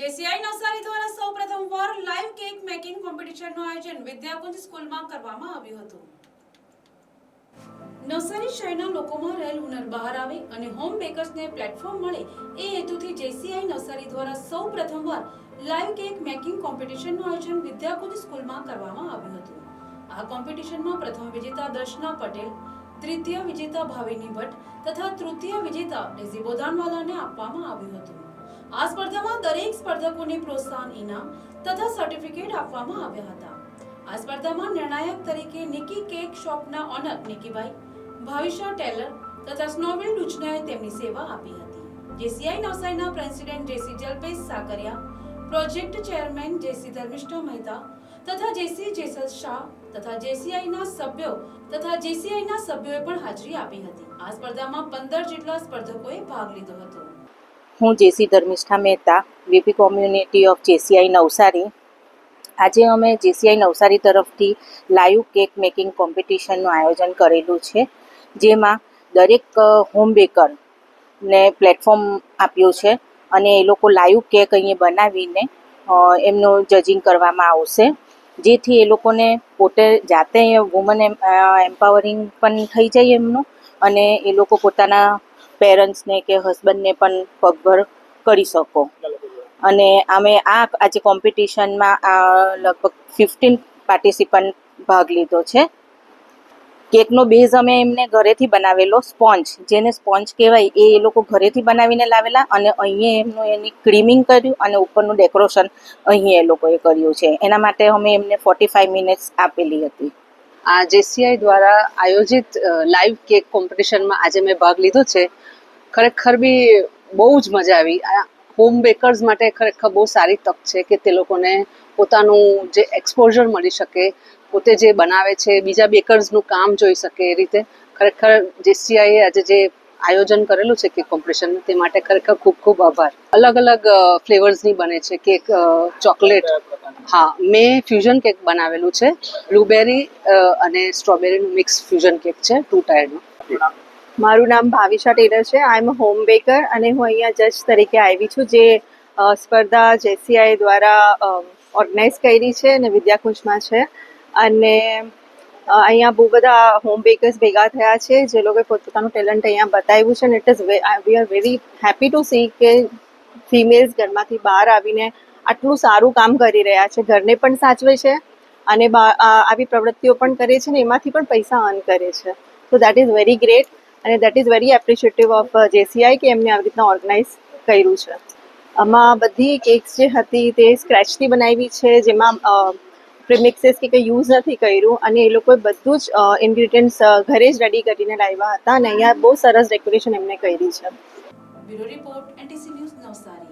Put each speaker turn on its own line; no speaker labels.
JCI Navsari દ્વારા સૌ પ્રથમવાર લાઈવ કેક મેકિંગ કોમ્પિટિશનનું આયોજન વિદ્યાકુંજ સ્કૂલમાં કરવામાં આવ્યું હતું. નવસારી શહેરના લોકોમાં રહેલ હુનર બહાર આવે અને હોમ બેકર્સને પ્લેટફોર્મ મળે એ હેતુથી જેસીઆઈ નવસારી દ્વારા સૌ પ્રથમવાર લાઈવ કેક મેકિંગ કોમ્પિટિશનનું આયોજન વિદ્યાકુંજ સ્કૂલમાં કરવામાં આવ્યું હતું. આ કોમ્પિટિશનમાં પ્રથમ વિજેતા દર્શના પટેલ તૃતીય વિજેતા ભાવિની ભટ્ટ તથા તૃતીય વિજેતા ડેઝી બોધાનવાલાને આપવામાં આવ્યું હતું. આ સ્પર્ધામાં દરેક સ્પર્ધકોને પ્રોત્સાહન, ઇનામ તથા સર્ટિફિકેટ આપવામાં આવ્યા હતા. આ સ્પર્ધામાં નિર્ણાયક તરીકે નિકી કેક શોપના ઓનર નિકીભાઈ, ભાવિશા ટેલર તથા સ્નોબેલ ડુચનાએ તેમની સેવા આપી હતી. જેસીઆઈ નવસારીના president JC Jalpesh Sakariya, project chairman JC Dharmishtha Mehta તથા જેસી જેસલ શાહ તથા જેસીઆઈના સભ્યો તથા જેસીઆઈના સભ્યોએ પણ હાજરી આપી હતી. આ સ્પર્ધામાં પંદર જેટલા સ્પર્ધકોએ ભાગ લીધો હતો.
હું JC Dharmishtha Mehta VP community of JCI Navsari. આજે અમે જેસીઆઈ નવસારી તરફથી લાઈવ કેક મેકિંગ કોમ્પિટિશનનું આયોજન કરેલું છે, જેમાં દરેક હોમ બેકરને પ્લેટફોર્મ આપ્યું છે અને એ લોકો લાઈવ કેક અહીંયા બનાવીને એમનું જજિંગ કરવામાં આવશે. જેથી એ લોકોને પોતે જાતે વુમન એમ્પાવરિંગ પણ થઈ જાય એમનું અને એ લોકો પોતાના પેરેન્ટ્સને કે હસબન્ડને પણ પગભર કરી શકો. અને અમે આ આજે કોમ્પિટિશનમાં આ લગભગ ફિફ્ટીન પાર્ટિસિપન્ટ ભાગ લીધો છે. કેકનો બેઝ અમે એમને ઘરેથી બનાવેલો સ્પોન્જ જેને સ્પોન્જ કહેવાય એ એ લોકો ઘરેથી બનાવીને લાવેલા અને અહીંયા એમનું એની ક્રીમિંગ કર્યું અને ઉપરનું ડેકોરેશન અહીં એ લોકોએ કર્યું છે. એના માટે અમે એમને ફોર્ટી ફાઈવ મિનિટ્સ આપેલી હતી.
આ જેસીઆઈ દ્વારા આયોજિત લાઈવ કેક કોમ્પિટિશનમાં આજે મેં ભાગ લીધો છે. ખરેખર બી બહુ જ મજા આવી. હોમ બેકર્સ માટે ખરેખર બહુ સારી તક છે કે તે લોકોને પોતાનું જે એક્સપોઝર મળી શકે, પોતે જે બનાવે છે, બીજા બેકર્સનું કામ જોઈ શકે એ રીતે. ખરેખર જેસીઆઈએ આજે જે આયોજન કરેલું છે કેક કોમ્પિટિશન, તે માટે ખરેખર ખૂબ ખૂબ આભાર. અલગ અલગ ફ્લેવર્સની બને છે કેક ચોકલેટ. હા, મેં ફ્યુઝન કેક બનાવેલું છે. બ્લુબેરી અને સ્ટ્રોબેરીનું મિક્સ ફ્યુઝન કેક છે, ટુ ટાયરનું.
મારું નામ ભાવિશા ટેલર છે. આઈ એમ હોમ બેકર અને હું અહીંયા જજ તરીકે આવી છું જે સ્પર્ધા જેસીઆઈ દ્વારા ઓર્ગેનાઇઝ કરી છે અને વિદ્યાકુંજમાં છે. અને અહીંયા બહુ બધા હોમ બેકર્સ ભેગા થયા છે, જે લોકોએ પોતપોતાનું ટેલેન્ટ અહીંયા બતાવ્યું છે અને it is we are very happy to see કે ફિમેલ્સ ઘરમાંથી બહાર આવીને આટલું સારું કામ કરી રહ્યા છે. ઘરને પણ સાચવે છે અને આવી પ્રવૃત્તિઓ પણ કરે છે ને, એમાંથી પણ પૈસા અર્ન કરે છે. તો દેટ ઇઝ વેરી ગ્રેટ અને that is very appreciative of JCI કે એમને આવી રીતના ઓર્ગેનાઇઝ કર્યું છે. આમાં બધી કેક્સ જે હતી તે સ્ક્રેચથી બનાવી છે, જેમાં પ્રિમિક્સીસ કે કંઈ યુઝ નથી કર્યું અને એ લોકોએ બધું જ ઇન્ગ્રીડિયન્ટ્સ ઘરે જ રેડી કરીને લાવ્યા હતા અને અહીંયા બહુ સરસ ડેકોરેશન એમને કરી છે.
Bureau report, NTC news Navsari.